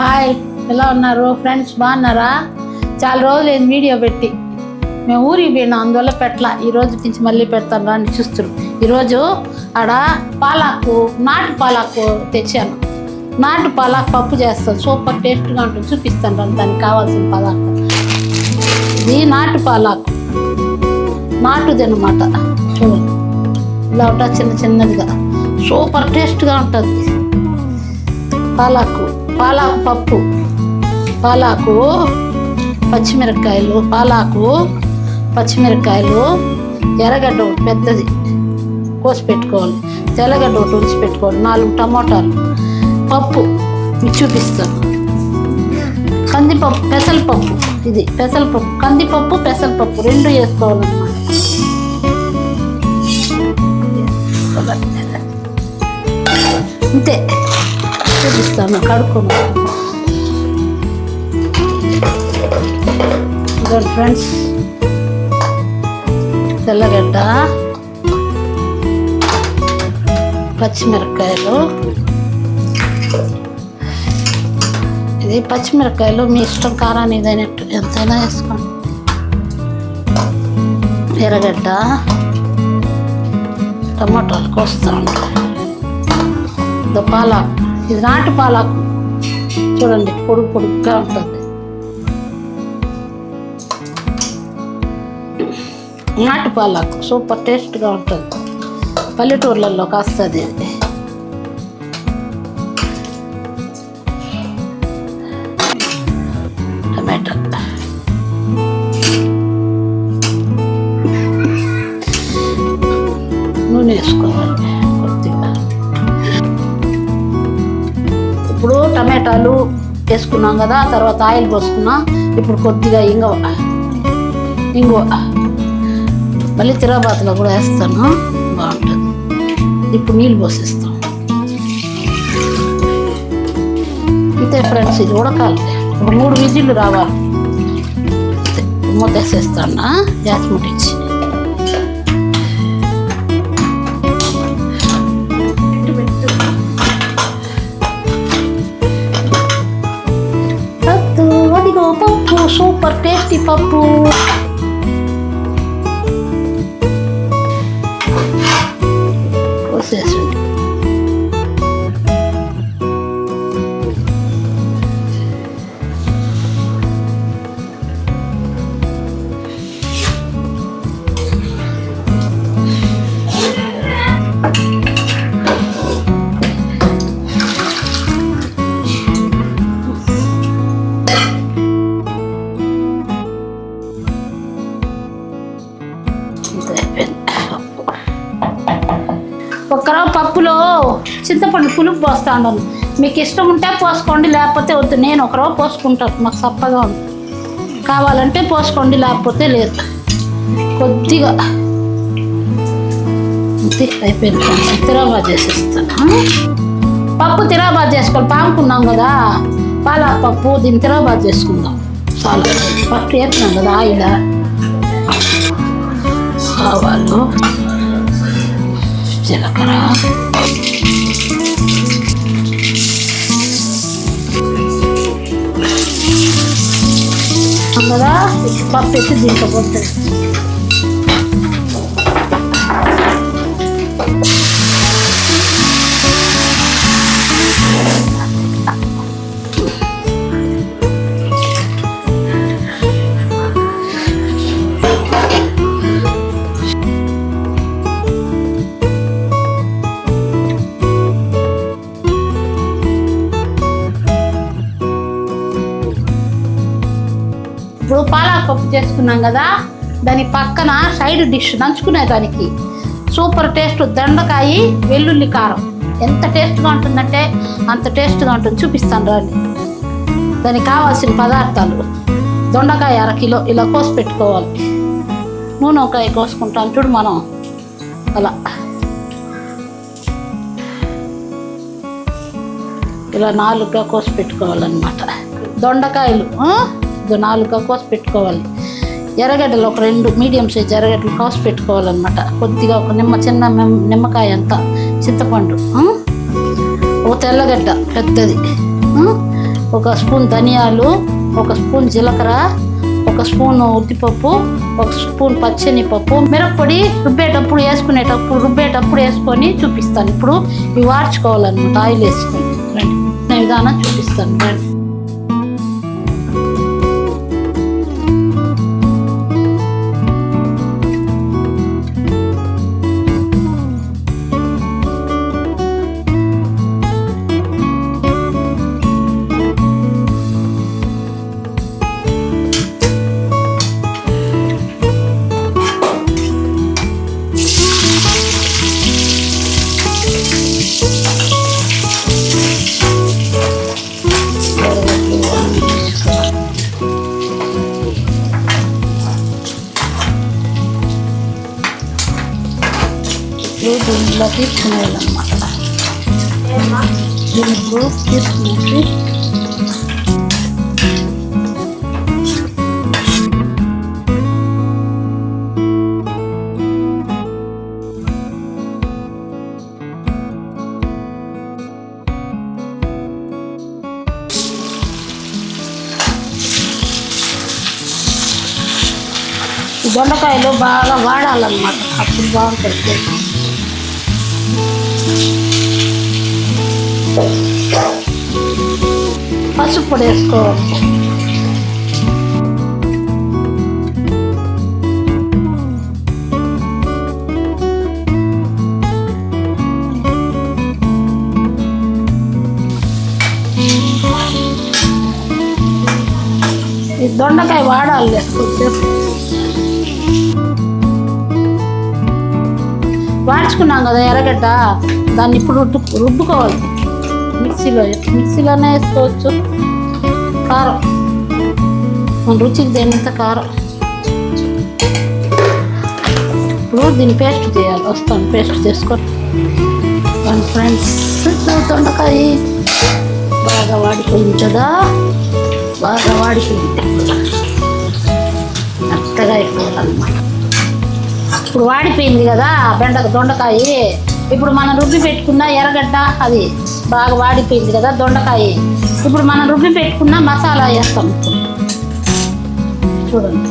Hi ఎలా ఉన్నారు? Friends బాగున్నారా? చాలా రోజులు నేను వీడియో పెట్టి. మేము ఊరికి పోయినా అందువల్ల పెట్టలా. ఈ రోజు నుంచి మళ్ళీ పెడతాను అని చూస్తారు. ఈరోజు ఆడ పాలాకు నాటు పాలాకు తెచ్చాను. నాటు పాలాకు పప్పు చేస్తాను. సూపర్ టేస్ట్గా ఉంటుంది. చూపిస్తాను రండి దానికి కావాల్సిన పదార్థం. ఇది నాటు పాలాకు. నాటుది అనమాట చూడండి ఇలా ఉంటా చిన్న చిన్నదిగా. సూపర్ టేస్ట్గా ఉంటుంది. పాలాకు. పాలాకు పప్పు పాలాకు పచ్చిమిరపకాయలు పాలాకు పచ్చిమిరపకాయలు ఎర్రగడ్డ ఒకటి పెద్దది కోసి పెట్టుకోవాలి. తెల్లగడ్డ ఒకటి ఉంచి పెట్టుకోవాలి. నాలుగు టమోటాలు పప్పు మీకు చూపిస్తాను. కందిపప్పు పెసలపప్పు ఇది పెసలపప్పు కందిపప్పు పెసరపప్పు రెండు వేసుకోవాలన్నమాట. అంతే. చూపిస్తాను కడుక్కోను ఫ్రెండ్స్ తెల్లగడ్డ పచ్చిమిరపకాయలు. ఇది పచ్చిమిరపకాయలు మీ ఇష్టం కారాన్ని ఇదైనట్టు ఎంతైనా వేసుకోండి. ఎర్రగడ్డ టమాటాలు కోస్తా ఉంటాయి దుపాలాకు ఇది నాటు పాలాకు చూడండి పొడుగు పొడుగ్గా ఉంటుంది. నాటు పాలాకు సూపర్ టేస్ట్గా ఉంటుంది. పల్లెటూర్లలో కాస్తుంది ఇది. టమాటాలు వేసుకున్నాం కదా తర్వాత ఆయిల్ పోసుకున్నాం ఇప్పుడు కొద్దిగా ఇంగవ ఇంగువ మళ్ళీ తిరాబాతులో కూడా వేస్తాను. బాగుంటుంది. ఇప్పుడు నీళ్ళు పోసేస్తాం. అంతే ఫ్రెండ్స్ ఇది ఉడకాలి. ఒక మూడు విజిల్లు రావాలి. మూత వేసేస్తాను? గ్యాస్ ముట్టించి. పప్పు సూపర్ టేస్టీ పులుపు పోస్తా మీకు ఇష్టం ఉంటే పోసుకోండి లేకపోతే వద్దు. నేను ఒకరో పోసుకుంటాను మాకు చప్పగా ఉంది. కావాలంటే పోసుకోండి లేకపోతే లేదు. కొద్దిగా. అంతే అయిపోయింది కొంచెం తిరాబాద్ చేసేస్తాను. పప్పు తిరాబాద్ చేసుకోవాలి. పాముకున్నాం కదా. పాలా పప్పు దీన్ని తిరాబాద్ చేసుకుందాం. చాలా. పప్పు వేస్తున్నాం కదా ఆయిల్. ఆవాలు జీలకర్ర. కదా పప్పు వేసి దీంట్లో ఇప్పుడు పాలాకు పప్పు చేసుకున్నాం కదా దాని పక్కన సైడ్ డిష్ నంచుకునే దానికి. సూపర్ టేస్ట్ దండకాయ వెల్లుల్లి కారం. ఎంత టేస్ట్గా ఉంటుందంటే అంత టేస్ట్గా ఉంటుంది. చూపిస్తాను రండి దానికి కావాల్సిన పదార్థాలు. దొండకాయ అర కిలో ఇలా కోసి పెట్టుకోవాలి. నూనె వంకాయ కోసుకుంటాం. చూడు మనం. అలా. ఇలా నాలుగుగా కోసి పెట్టుకోవాలన్నమాట. దొండకాయలు నాలుగు కోసి పెట్టుకోవాలి. ఎర్రగడ్డలు ఒక రెండు మీడియం సైజ్ ఎర్రగడ్డలు కోసి పెట్టుకోవాలన్నమాట. కొద్దిగా ఒక నిమ్మ చిన్న నిమ్మకాయ అంత చింతపండు ఒక తెల్లగడ్డ పెద్దది ఒక స్పూన్ ధనియాలు ఒక స్పూన్ జీలకర్ర ఒక స్పూన్ ఉద్దిపప్పు ఒక స్పూన్ పచ్చనిపప్పు. మిరప్పొడి రుబ్బేటప్పుడు వేసుకునేటప్పుడు రుబ్బేటప్పుడు వేసుకొని చూపిస్తాను. ఇప్పుడు ఇవి వార్చుకోవాలన్నమాట ఆయిల్ వేసుకొని. రండి. నేను విధానం చూపిస్తాను. రండి. ఇప్పుడు దీంట్లో తీసుకునేయాలన్నమాట. దీంట్లో తీసుకునేసి ఈ దొండకాయలు బాగా వాడాలన్నమాట. అప్పుడు బాగుంటుంది. పసుపు పొడి వేసుకోవాలి ఈ దొండకాయ వాడాలి. వాడ్చుకున్నాం కదా ఎర్రగడ్డ. దాన్ని ఇప్పుడు రుబ్బు రుబ్బుకోవాలి మిక్సీలో మిక్సీలోనే వేసుకోవచ్చు. కారం. మన రుచికి తగినంత కారం. ఇప్పుడు దీన్ని పేస్ట్ చేయాలి. వస్తాను పేస్ట్ చేసుకొని. మన ఫ్రెండ్స్ దొండకాయ బాగా వాడిపోయింది కదా. బాగా వాడిపోయింది. మెత్తగా అయిపోవాలన్నమాట ఇప్పుడు వాడిపోయింది కదా బెండ దొండకాయ. ఇప్పుడు మనం రుబ్బి పెట్టుకున్న ఎర్రగడ్డ అది బాగా వాడిపోయింది కదా దొండకాయ. ఇప్పుడు మనం రుబ్బి పెట్టుకున్న మసాలా వేస్తాం. చూడండి.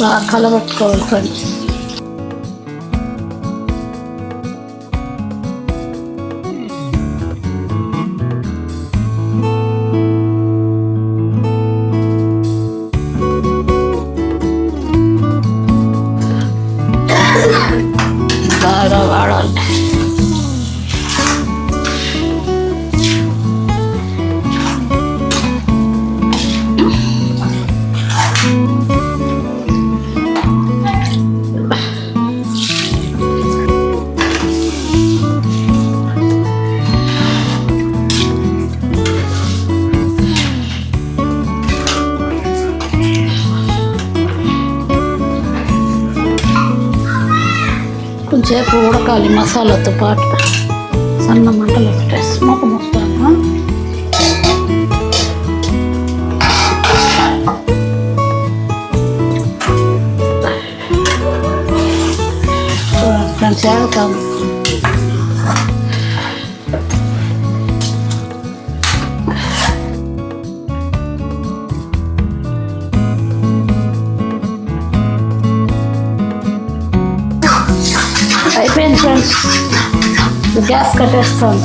బాగా కలబెట్టుకోవాలి ఫ్రెండ్స్. కొంచెంసేపు ఉడకాలి మసాలాతో పాటు. సన్న మంటలు పెట్టేసి స్మోక్ మోస్తాను ఫ్రెండ్స్ ఏడతాము గ్యాస్ కట్టేస్తాను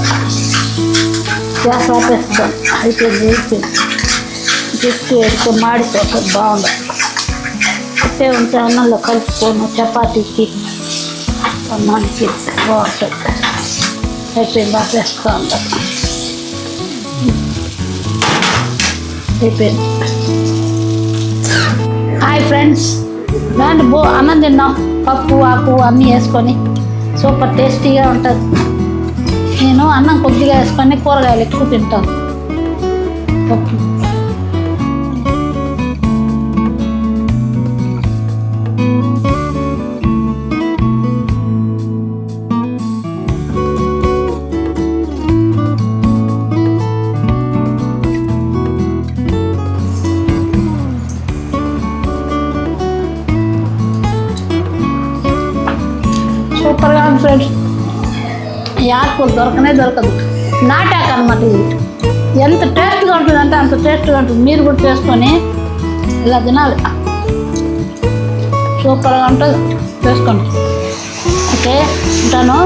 గ్యాస్ ఆపేస్తాను అయిపోయింది అయిపోయింది జస్ట్ ఎక్కువ మాడిపోతుంది బాగుంది అట్టే ఉంటే అన్నంలో కలుపుకోను చపాతీకి అన్నానికి బాగుంటుంది. అయిపోయింది ఉంటాను అయిపోయింది. హాయ్ ఫ్రెండ్స్ దాంట్లో బో అన్నం తిన్నాం. పప్పు ఆకు అన్నీ వేసుకొని. సూపర్ టేస్టీగా ఉంటుంది. నేను అన్నం కొద్దిగా వేసుకొని కూరగాయలు ఎక్కువ తింటాను. పప్పు ఈ దొరకనే దొరకదు. నాటాక అనమాట ఇది. ఎంత టేస్ట్గా ఉంటుందంటే అంత టేస్ట్గా ఉంటుంది. మీరు కూడా చేసుకొని ఇలా తినాలి. సూపర్గా ఉంటుంది. చేసుకోండి. ఓకే? ఉంటాను.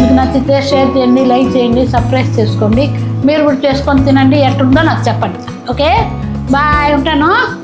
మీకు నచ్చితే షేర్ చేయండి లైక్ చేయండి సర్ప్రైజ్ చేసుకోండి. మీరు కూడా చేసుకొని తినండి. ఎట్లుందో నాకు చెప్పండి. ఓకే? బాయ్. ఉంటాను.